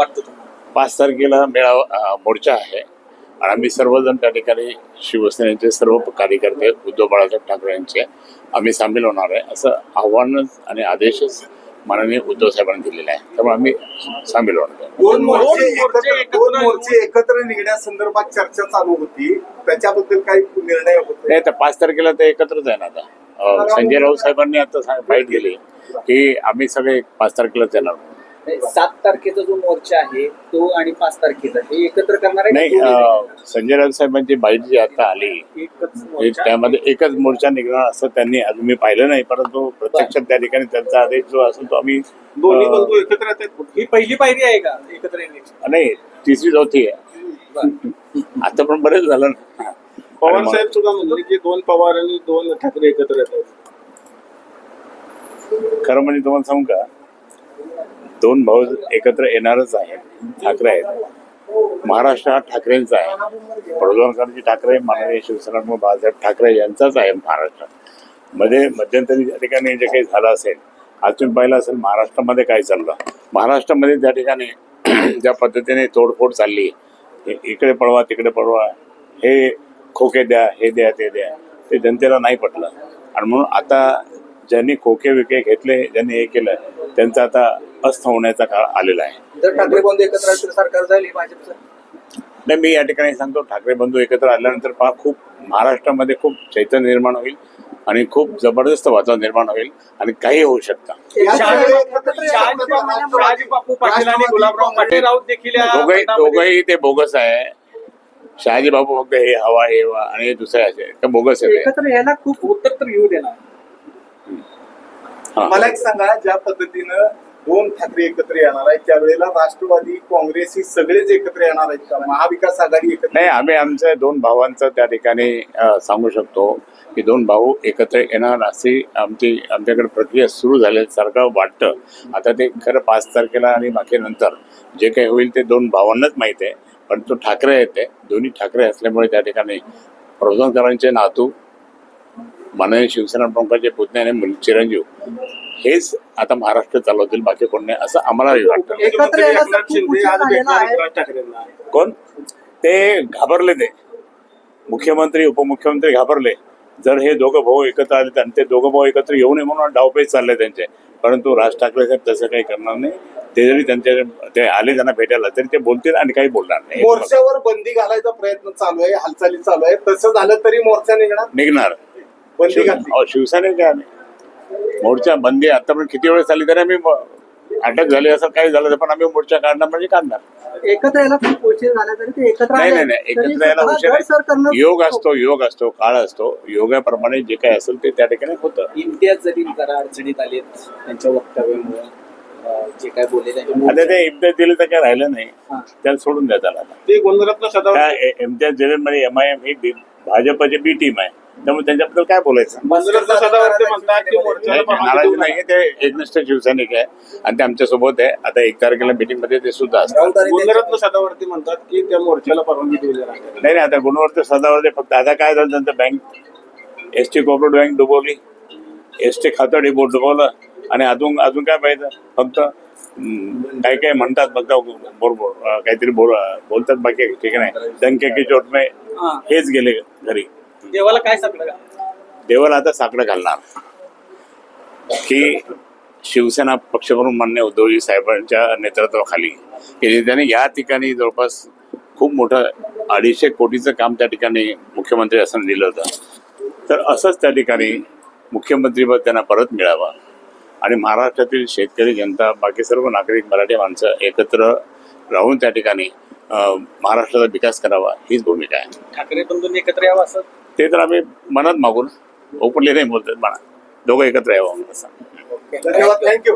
वाटतं तुम्हाला? पाच तारखेला मेळावा मोर्चा आहे. आणि आम्ही सर्वजण त्या ठिकाणी शिवसेनेचे सर्व कार्यकर्ते उद्धव बाळासाहेब ठाकरे यांचे आम्ही सामील होणार आहे. असं आव्हानच आणि आदेशच माननीय उद्धव साहेबांनी दिलेला आहे. त्यामुळे आम्ही सामील होणार आहे. दोन मोर्चे दोन मोर्चे एकत्र एकत्र दोन मोर्चे एकत्र निघण्यासंदर्भात चर्चा चालू होती. त्याच्याबद्दल काही निर्णय होते? नाही तर पाच तारखेला ते एकत्रच आहे ना आता. संजय राऊत साहेबांनी आता माहीत दिली की आम्ही सगळे पाच तारखेलाच येणार. सात तारखेचा जो मोर्चा आहे तो आणि पाच तारखेचा हे एकत्र करणार आहे नाही संजय राऊत साहेबांची बाईट जी आता आली त्यामध्ये एकच मोर्चा निघणार असं त्यांनी अजून मी पाहिलं नाही परंतु प्रत्यक्षात त्या ठिकाणी त्यांचा आदेश जो असेल तो आम्ही दोन्ही बंधू एकत्र येतात ही पहिली पायरी आहे का एकत्र येण्याची? नाही तिसरी चौथी आहे. आता पण बरेच झालं ना. पवार साहेब सुद्धा म्हणले की दोन पवार आणि दोन ठाकरे एकत्र येतात. खरं म्हणजे तुम्हाला सांगू का? दोन भाऊ एकत्र येणारच आहे ठाकरे आहेत. महाराष्ट्र हा ठाकरेंचा आहे. प्रज्वलकरजी ठाकरे माननीय शिवसेना बाळासाहेब ठाकरे यांचाच आहे महाराष्ट्र. मध्ये मध्यंतरी त्या ठिकाणी जे काही झालं असेल आज तुम्ही पाहिलं असेल महाराष्ट्रामध्ये काय चाललं? महाराष्ट्रामध्ये त्या ठिकाणी ज्या पद्धतीने तोडफोड चालली इकडे पळवा तिकडे पळवा हे खोके द्या हे द्या ते द्या ते जनतेला नाही पटलं. आणि म्हणून आता ज्यांनी खोके विके घेतले ज्यांनी हे केलं त्यांचं आता अस्त होण्याचा काळ आलेला आहे. जर ठाकरे बंधू एकत्र आले तर सरकार जाईल हे भाजपचं? नाही मी या ठिकाणी सांगतो ठाकरे बंधू एकत्र आल्यानंतर पहा खूप महाराष्ट्रामध्ये खूप चैतन्य निर्माण होईल आणि खूप जबरदस्त वातावरण निर्माण होईल आणि काही होऊ शकतं. बापू दोघंही ते बोगस आहे. शहाजी बाबू फक्त हे हवा हे हवा आणि हे दुसरे असे ते बोगस आहे यायला खूप उत्तर तर येऊ देणार. मला एक सांगा ज्या पद्धतीनं दोन ठाकरे एकत्र येणार आहेत. त्यावेळेला राष्ट्रवादी काँग्रेस ही सगळेच एकत्र येणार आहेत का? महाविकास आघाडी एकत्र नाही आम्ही आमच्या दोन भावांचं त्या ठिकाणी सांगू शकतो की दोन भाऊ एकत्र येणार अशी आमची आमच्याकडे प्रक्रिया सुरू झाल्यासारखं वाटतं. आता ते खरं पाच तारखेला आणि बाकी नंतर जे काही होईल ते दोन भावांनाच माहीत आहे. पण तो ठाकरे येते दोन्ही ठाकरे असल्यामुळे त्या ठिकाणी प्रबोधनकरांचे नातू माननीय शिवसेना प्रमुखाचे पुतणे आणि मुल- चिरंजीव हेच आता महाराष्ट्र चालवतील बाकी कोण नाही असं आम्हालाही वाटतं. ठाकरेंना. कोण? ते घाबरले ते. मुख्यमंत्री उपमुख्यमंत्री घाबरले. जर हे दोघं भाऊ एकत्र आले तर आणि ते दोघं भाऊ एकत्र येऊ नये म्हणून डावपेच चालले त्यांचे. परंतु राज ठाकरे साहेब तसं काही करणार नाही. ते जरी त्यांच्या ते आले त्यांना भेटायला तरी ते बोलतील आणि काही बोलणार नाही. मोर्चावर बंदी घालायचा प्रयत्न चालू आहे हालचाली चालू आहे. तसं झालं तरी मोर्चा निघणार? निघणार. बंदी शिव- घातली. अहो, शिवसेनेचे आम्ही? मोर्चा बंदी आतापर्यंत किती वेळेस झाली तरी आम्ही म- अटक झाली असं काही झालं तर पण आम्ही मोर्चा काढणार म्हणजे काढणार. एकत्र यायला खूप उशीर झाला तरी ते एकत्र नाही आले. नाही नाही तरी एकत्र यायला उशीर योग असतो योग असतो काळ असतो. योगाप्रमाणे जे काही असेल ते त्या ठिकाणी होतं. इम्तियाज जलील जरा अडचणीत आलेत त्यांच्या वक्तव्यामुळे. जे काय बोलले आता ते इम्तियाज दिले तर काय राहिलं नाही. त्याला सोडून द्या त्याला आता. ते ए- इम्तियाज जलीलमध्ये एम आय एम ही भाजपची बी टीम आहे. त्यामुळे त्यांच्याबद्दल काय बोलायचं? गुणरत्न सदावर्ते म्हणतात की मोर्चाला नाही, परवानगी नाराजी देऊ नका. नाही ते एकनिष्ठ शिवसैनिक आहे आणि ते आमच्यासोबत आहे. आता एक तारखेला मीटिंगमध्ये ते सुद्धा असतात. गुणरत्न सदावर्ते म्हणतात की त्या मोर्चाला परवानगी द्या नाही नाही आता गुणवत्ता सदावर फक्त आता काय झालं त्यांचं bank S T cooperative bank डुबवली. S T खातं डिबो डुबवलं आणि अजून अजून काय पाहिजे? फक्त हम्म, काय काय म्हणतात फक्त बरोबर काहीतरी बोल बोलतात बाकी ठीक नाही. डंके की चोट में. हेच गेले घरी. देवाला काय सांगलं देवाला आता साकडं घालणार. की शिवसेना पक्षप्रमुख मान्य उद्धवजी साहेबांच्या नेतृत्वाखाली त्यांनी या ठिकाणी जवळपास खूप मोठं अडीचशे कोटीचं काम त्या ठिकाणी मुख्यमंत्री असं दिलं होतं. तर असंच त्या ठिकाणी मुख्यमंत्रीपद त्यांना परत मिळावं. आणि महाराष्ट्रातील शेतकरी जनता बाकी सर्व नागरिक मराठी माणसं एकत्र राहून त्या ठिकाणी महाराष्ट्राचा विकास करावा हीच भूमिका आहे. ठाकरे बंधूंनी एकत्र यावं असं? ते तर आम्ही मनात मागून ओपनली नाही बोलतात म्हणा दोघं एकत्र यावं आम्ही हो, असं. धन्यवाद थँक्यू